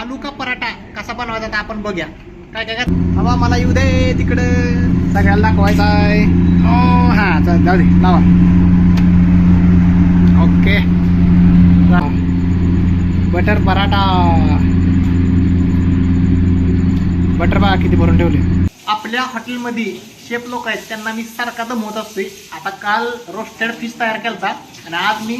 आलू का पराठा कसा बनवायचा तर आपण बघूया. काय काय हवा मला येऊ दे तिकडं. सगळ्याला दाखवायचा आहे. ओ हा चल जाऊ दे लावा. ओके. बटर पराठा. बटर बा किती भरून ठेवले. आपल्या हॉटेलमध्ये शेफ लोक आहेत त्यांना मी सारखा दमवत असतोय. आता काल रोस्टेड फिश तयार केलता आणि आज मी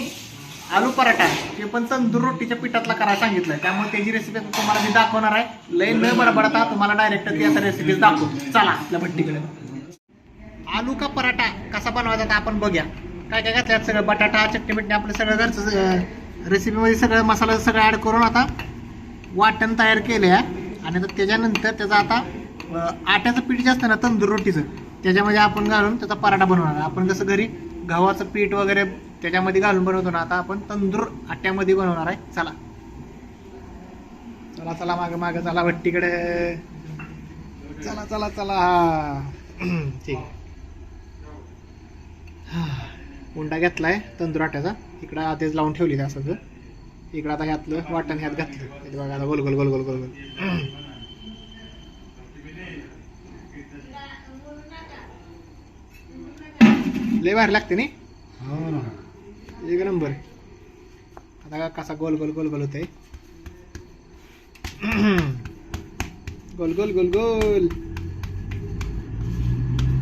आलू पराठा ते पण तंदूर रोटीच्या पिठातला करायला सांगितलं त्यामुळे त्याची रेसिपी तुम्हाला मी दाखवणार आहे. लय न बडबडता तुम्हाला डायरेक्ट ती आता रेसिपी दाखवतो चला आपल्या भट्टीकडे. आलू का पराठा कसा बनवायचा तर आपण बघूया. काय काय घातल्यात सगळं? बटाटा चटणी बिटणी आपलं सगळं घरचं रेसिपीमध्ये सगळं मसाला सगळं ॲड करून आता वाटण तयार केले आहे आणि आता त्याच्यानंतर त्याचा आता आट्याचं पीठ जे असतं ना तंदूर रोटीचं त्याच्यामध्ये आपण घालून त्याचा पराठा बनवणार. आपण जसं घरी गव्हाचं पीठ वगैरे त्याच्यामध्ये घालून बनवतो ना आता आपण तंदूर आट्यामध्ये बनवणार आहे. चला. चला चला मागं मागं चला भट्टीकडे चला चला चला. हा ठीक. आहे उंडा घेतलाय तंदूर आट्याचा. इकडं आधीच लावून ठेवली असं इकडं आता ह्यातलं वाटण ह्यात घातलं. बघा आता गोल गोल गोल गोल गोल गोल. लय भारी लागते नाही एक नंबर. आता का कसा गोल गोल गोल गोल होतंय? गोल गोल गोल गोल.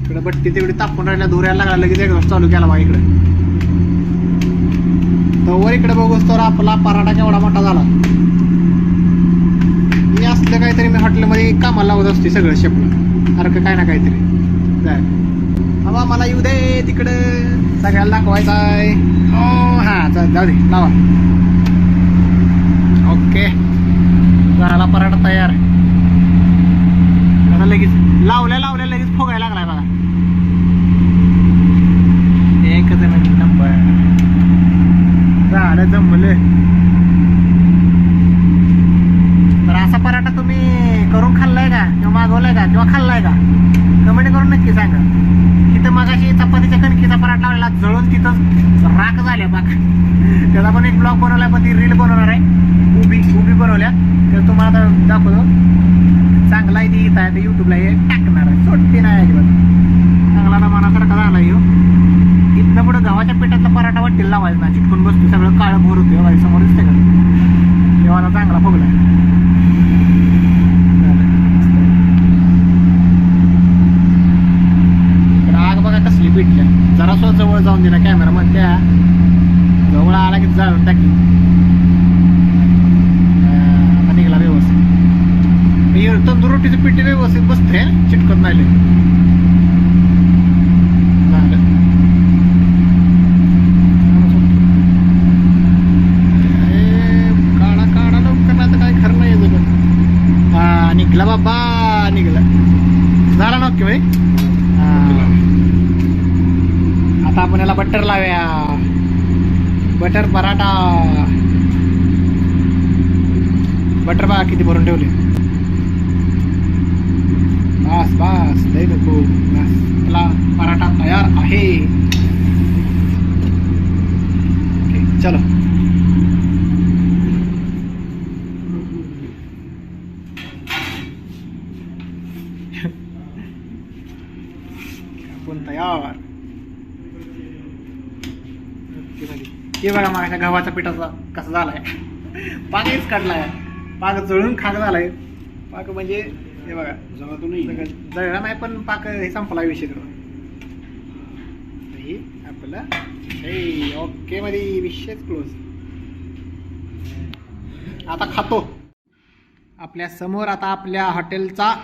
इकडे बट्टी तेवढी तापून राहिल्या धुऱ्याला लागला लगेच एक चालू केला बा इकडे. तवर इकडे बघूस तर आपला पराठा केवढा मोठा झाला. मी असलं काहीतरी मी हॉटेलमध्ये कामाला लावत असते सगळं शेपलं सारखं काय ना काहीतरी. काय हवा मला येऊ दे तिकडं. सगळ्याला दाखवायचा आहे. हां चल जाऊ दे लावा ओके झाला पराठा तयार आता लगेच लावल्या लावल्या लगेच फुगायला लागलाय बघा एकच नंबर झालं जमलं तर असा पराठा तुम्ही करून खाल्लाय का किंवा मागवलाय का किंवा खाल्लाय का कमेंट करून नक्की सांगा तिथं मगाशी चपातीच्या कणकीचा पराठा लावलेला जळून तिथं राख झाल्या बाक त्याचा पण एक ब्लॉग बनवला पण ती रील बनवणार आहे. उभी उभी बनवल्या. तर तुम्हाला आता दाखवतो. चांगला आहे ती इथं आहे तर युट्यूबला हे टाकणार आहे. सोडते नाही अजिबात. चांगला ना मनासारखा झाला येऊ इथनं पुढं गव्हाच्या पिठातला पराठा वाटेल लावायचा ना चिटकून बसतो सगळं काळं भोर होते बाई समोर दिसते का? देवाला चांगला बघला राग आग बघा कसली पिठल्या जरा सो जवळ जाऊन दिला कॅमेरा म्हणत्या जवळ आला की जाळून टाकी. अं, निघाला व्यवस्थित. मी तंदूर रोटीचं पिठी व्यवस्थित बसते चिटकत नाही लय. झालं. ए, काढा काढा लवकर आता काय खरं नाही याचं पण हा निघला बाबा निघला. झाला ना ओके भाई आता आपण याला बटर लावूया. बटर पराठा बटर बघा किती भरून ठेवले बस बस लय नको बस आपला पराठा तयार आहे ओके, चलो आपण तयार ओके, मध्ये. हे बघा माझ्या गव्हाच्या पिठाचा कसा झालाय. पाक हेच काढलाय. पाक जळून खाक झालाय. पाक म्हणजे हे बघा सगळं जळला नाही पण पाक हे संपला विषय करून. हे आपलं हे ओके मध्ये विषयच क्लोज आता खातो. आपल्यासमोर आता आपल्या हॉटेलचा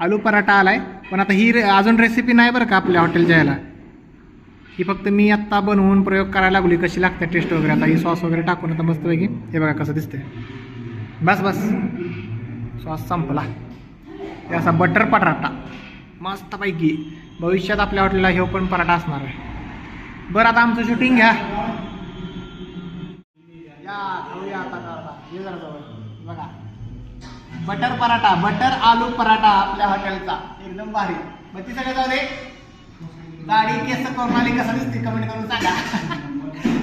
आलू पराठा आलाय. पण आता ही अजून रेसिपी नाही बरं का आपल्या हॉटेलच्या ह्याला? ही फक्त मी आत्ता बनवून प्रयोग करायला लागली कशी लागते टेस्ट वगैरे. आता ही सॉस वगैरे टाकून आता मस्तपैकी हे बघा कसं दिसतंय. बस बस. सॉस संपला. हे असा बटर पराठा. मस्तपैकी भविष्यात आपल्या हॉटेलला हे पण पराठा असणार आहे. बरं आता आमचं शूटिंग घ्या. या आता बघा. बटर पराठा बटर आलू पराठा आपल्या हॉटेलचा एकदम भारी. मग ती सगळं जाऊ दे. दाढी केस करून कसं दिसते कमेंट करून सांगा.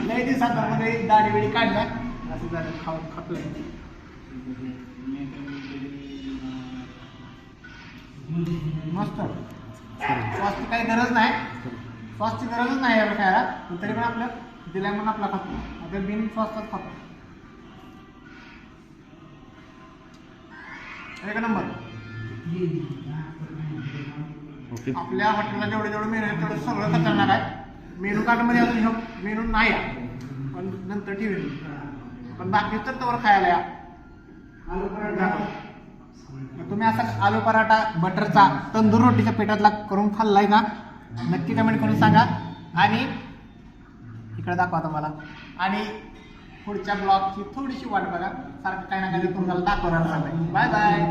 लय दिवसांमध्ये दाढी वेळी काढल्या. असं झालं खाऊ खातो मस्त. स्वास्थ काही गरज नाही. स्वास्थ गरजच नाही याला खायला. पण तरी पण आपलं दिल्या म्हणून आपला खातो. आता बिन स्वास्थ्यात खातो. एक नंबर. आपल्या हॉटेलला जेवढे जेवढे मेनू आहे तेवढं सगळं खतरनाक आहे. मेनू कार्डमध्ये अजून ह्यो मेनू नाही आहे. पण नंतर ठेवेल पण बाकी तर तवर खायला या. मग तुम्ही असा आलू पराठा बटरचा तंदूर रोटीच्या पेटातला करून खाल्लाय का नक्की कमेंट करून सांगा. आणि इकडे दाखवा तुम्हाला. आणि पुढच्या ब्लॉगची थोडीशी वाट बघा. सारखं काही ना काही तुम्हाला दाखवणार बाय बाय